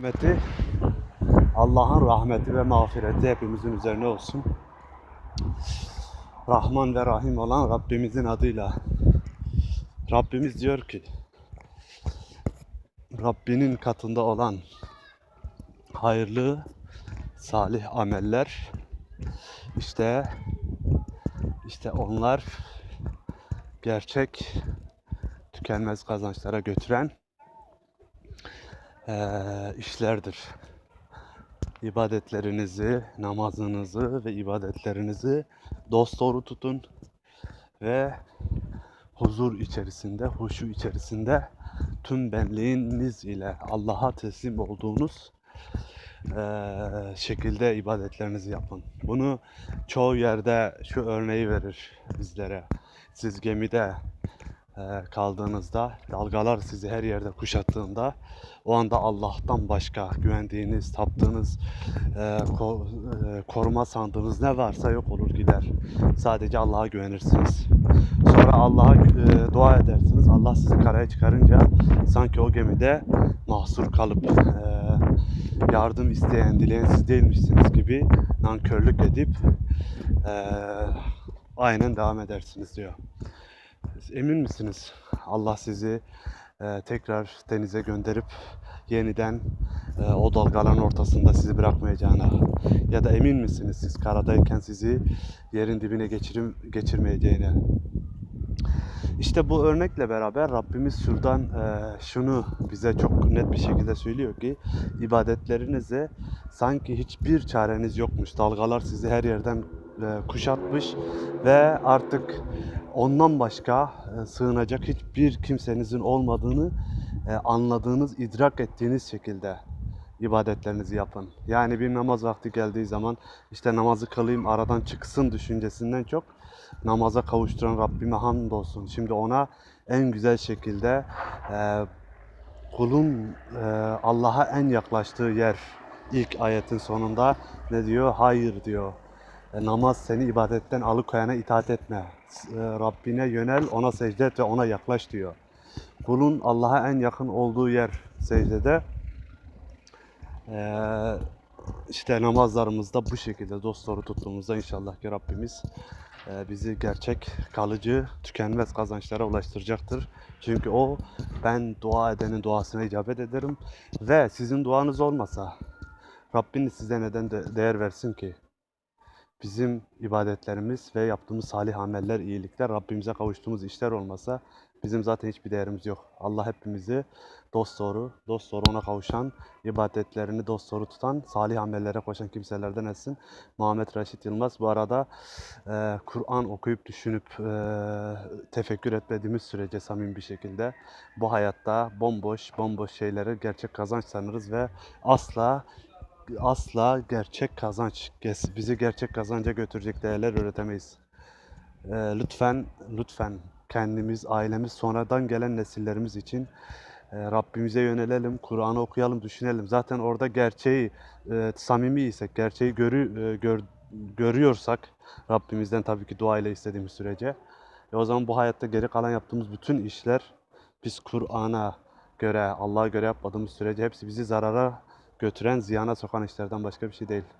Rahmeti, Allah'ın rahmeti ve mağfireti hepimizin üzerine olsun. Rahman ve Rahim olan Rabbimizin adıyla. Rabbimiz diyor ki, Rabbinin katında olan hayırlı, salih ameller, işte işte onlar gerçek tükenmez kazançlara götüren eee, işlerdir. İbadetlerinizi, namazınızı ve ibadetlerinizi dosdoğru tutun ve huzur içerisinde, huşu içerisinde tüm benliğiniz ile Allah'a teslim olduğunuz eee, şekilde ibadetlerinizi yapın. Bunu çoğu yerde şu örneği verir bizlere. Siz gemide kaldığınızda, dalgalar sizi her yerde kuşattığında o anda Allah'tan başka güvendiğiniz, taptığınız, ko- eee, koruma sandığınız ne varsa yok olur gider. Sadece Allah'a güvenirsiniz. Sonra Allah'a eee, dua edersiniz. Allah sizi karaya çıkarınca sanki o gemide mahsur kalıp yardım isteyen, dileyen siz değilmişsiniz gibi nankörlük edip aynen devam edersiniz diyor. Emin misiniz? Allah sizi eee, tekrar denize gönderip yeniden eee, o dalgaların ortasında sizi bırakmayacağına ya da emin misiniz siz karadayken sizi yerin dibine geçirim, geçirmeyeceğine? İşte bu örnekle beraber Rabbimiz şuradan eee, şunu bize çok net bir şekilde söylüyor ki ibadetlerinize sanki hiçbir çareniz yokmuş. Dalgalar sizi her yerden eee, kuşatmış ve artık ondan başka eee, sığınacak hiçbir kimsenizin olmadığını anladığınız, idrak ettiğiniz şekilde ibadetlerinizi yapın. Yani bir namaz vakti geldiği zaman işte namazı kılayım aradan çıksın düşüncesinden çok namaza kavuşturan Rabbime hamdolsun. Şimdi ona en güzel şekilde eee, kulun eee, Allah'a en yaklaştığı yer ilk ayetin sonunda ne diyor? Hayır diyor. E, namaz seni ibadetten alıkoyana itaat etme. E, Rabbine yönel, ona secde et ve ona yaklaş diyor. Kulun Allah'a en yakın olduğu yer secdede. Eee işte namazlarımızda bu şekilde dosdoğru tuttuğumuzda inşallah ki Rabbimiz e, bizi gerçek, kalıcı, tükenmez kazançlara ulaştıracaktır. Çünkü o ben dua edenin duasına icabet ederim ve sizin duanız olmasa Rabbiniz size neden de değer versin ki? Bizim ibadetlerimiz ve yaptığımız salih ameller, iyilikler, Rabbimize kavuştuğumuz işler olmasa bizim zaten hiçbir değerimiz yok. Allah hepimizi dosdoğru, dosdoğru ona kavuşan, ibadetlerini dosdoğru tutan, salih amellere koşan kimselerden etsin. Muhammed Raşit Yılmaz bu arada e, Kur'an okuyup düşünüp e, tefekkür etmediğimiz sürece samimi bir şekilde bu hayatta bomboş, bomboş şeyleri gerçek kazanç sanırız ve asla asla gerçek kazanç, bizi gerçek kazanca götürecek değerler üretemeyiz. Ee, lütfen, lütfen kendimiz, ailemiz, sonradan gelen nesillerimiz için e, Rabbimize yönelelim, Kur'an'ı okuyalım, düşünelim. Zaten orada gerçeği, e, samimi isek, gerçeği görü, e, gör- görüyorsak, Rabbimizden tabii ki dua ile istediğimiz sürece, e, o zaman bu hayatta geri kalan yaptığımız bütün işler, biz Kur'an'a göre, Allah'a göre yapmadığımız sürece hepsi bizi zarara götüren, ziyana sokan işlerden başka bir şey değil.